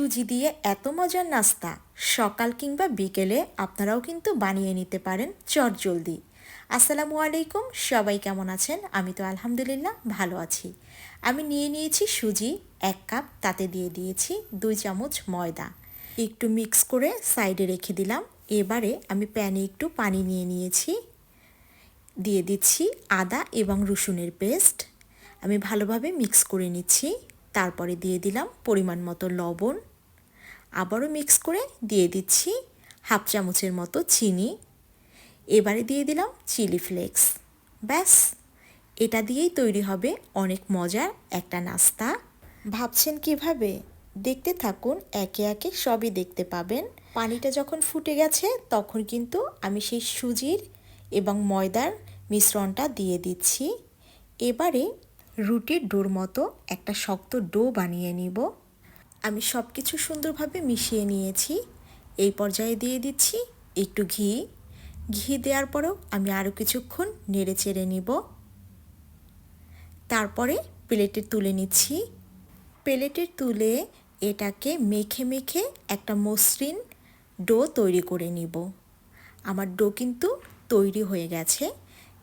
সুজি দিয়ে এত মজার নাস্তা। সকাল কিংবা বিকেলে আপনারাও কিন্তু বানিয়ে নিতে পারেন চট জলদি আসসালামু আলাইকুম, সবাই কেমন আছেন? আমি তো আলহামদুলিল্লাহ ভালো আছি। আমি নিয়ে নিয়েছি সুজি, এক কাপ, তাতে দিয়ে দিয়েছি দুই চামচ ময়দা। একটু মিক্স করে সাইডে রেখে দিলাম। এবারে আমি প্যানে একটু পানি নিয়ে নিয়েছি। দিয়ে দিচ্ছি আদা এবং রসুনের পেস্ট। আমি ভালোভাবে মিক্স করে নিচ্ছি। তারপরে দিয়ে দিলাম পরিমাণ মতো লবণ। আবারও মিক্স করে দিয়ে দিচ্ছি হাফ চামচের মতো চিনি। এবারে দিয়ে দিলাম চিলি ফ্লেক্স। ব্যাস, এটা দিয়েই তৈরি হবে অনেক মজার একটা নাস্তা। ভাবছেন কীভাবে? দেখতে থাকুন, একে একে সবই দেখতে পাবেন। পানিটা যখন ফুটে গেছে, তখন কিন্তু আমি সেই সুজির এবং ময়দার মিশ্রণটা দিয়ে দিচ্ছি। এবারে রুটির ডোর মতো একটা শক্ত ডো বানিয়ে নিব। আমি সব কিছু সুন্দরভাবে মিশিয়ে নিয়েছি। এই পর্যায়ে দিয়ে দিচ্ছি একটু ঘি। ঘি দেওয়ার পরেও আমি আরও কিছুক্ষণ নেড়ে চেড়ে নিব। তারপরে প্লেটে তুলে নিচ্ছি। প্লেটের তুলে এটাকে মেখে মেখে একটা মসৃণ ডো তৈরি করে নিব। আমার ডো কিন্তু তৈরি হয়ে গেছে।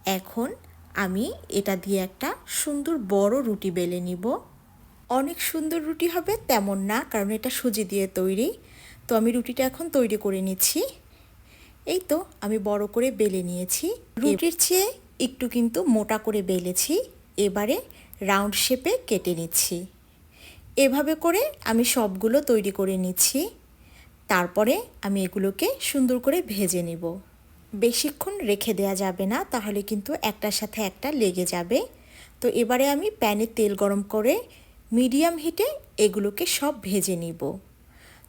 এখন আমি এটা দিয়ে একটা সুন্দর বড় রুটি বেলে নিব। অনেক সুন্দর রুটি হবে, তেমন না, কারণ এটা সুজি দিয়ে তৈরি। তো আমি রুটিটা এখন তৈরি করে নিচ্ছি। এই তো আমি বড় করে বেলে নিয়েছি। রুটির চেয়ে একটু কিন্তু মোটা করে বেলেছি। এবারে রাউন্ড শেপে কেটে নিচ্ছি। এভাবে করে আমি সবগুলো তৈরি করে নিচ্ছি। তারপরে আমি এগুলোকে সুন্দর করে ভেজে নেব। বেশিক্ষণ রেখে দেয়া যাবে না, তাহলে কিন্তু একটার সাথে একটা লেগে যাবে। তো এবারে আমি প্যানে তেল গরম করে মিডিয়াম হিটে এগুলোকে সব ভেজে নিব।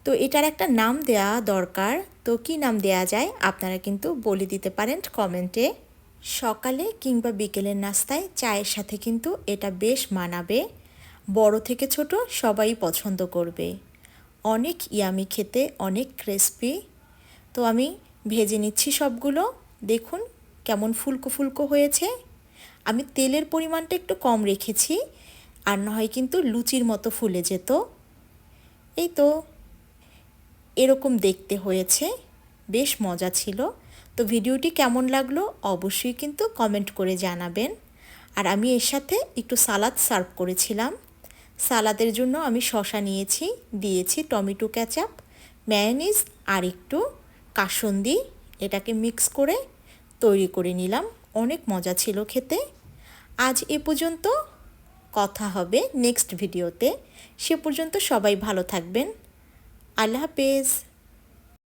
তো এটার একটা নাম দেয়া দরকার। তো কি নাম দেয়া যায় আপনারা কিন্তু বলে দিতে পারেন কমেন্টে। সকালে কিংবা বিকেলের নাস্তায় চায়ের সাথে কিন্তু এটা বেশ মানাবে। বড় থেকে ছোট সবাই পছন্দ করবে। অনেক ইয়ামি খেতে, অনেক ক্রিসপি তো আমি ভেজে নিচ্ছি সবগুলো। দেখুন কেমন ফুলকো ফুলকো হয়েছে। আমি তেলের পরিমাণটা একটু কম রেখেছি। আর না হয় কিন্তু লুচির মতো ফুলে যেত। এই তো, এরকম দেখতে হয়েছে, বেশ মজা ছিল। তো ভিডিওটি কেমন লাগল অবশ্যই কিন্তু কমেন্ট করে জানাবেন। আর আমি এর সাথে একটু সালাদ সার্ভ করেছিলাম। সালাদের জন্য আমি শশা নিয়েছি, দিয়েছি টমেটো ক্যাচাপ ম্যায়োনিজ আর একটু কাসন্দি। এটাকে মিক্স করে তৈরি করে নিলাম। অনেক মজা ছিল খেতে। আজ এ পর্যন্ত কথা হবে নেক্সট ভিডিওতে। সে পর্যন্ত সবাই ভালো থাকবেন। আল্লাহ হাফেজ।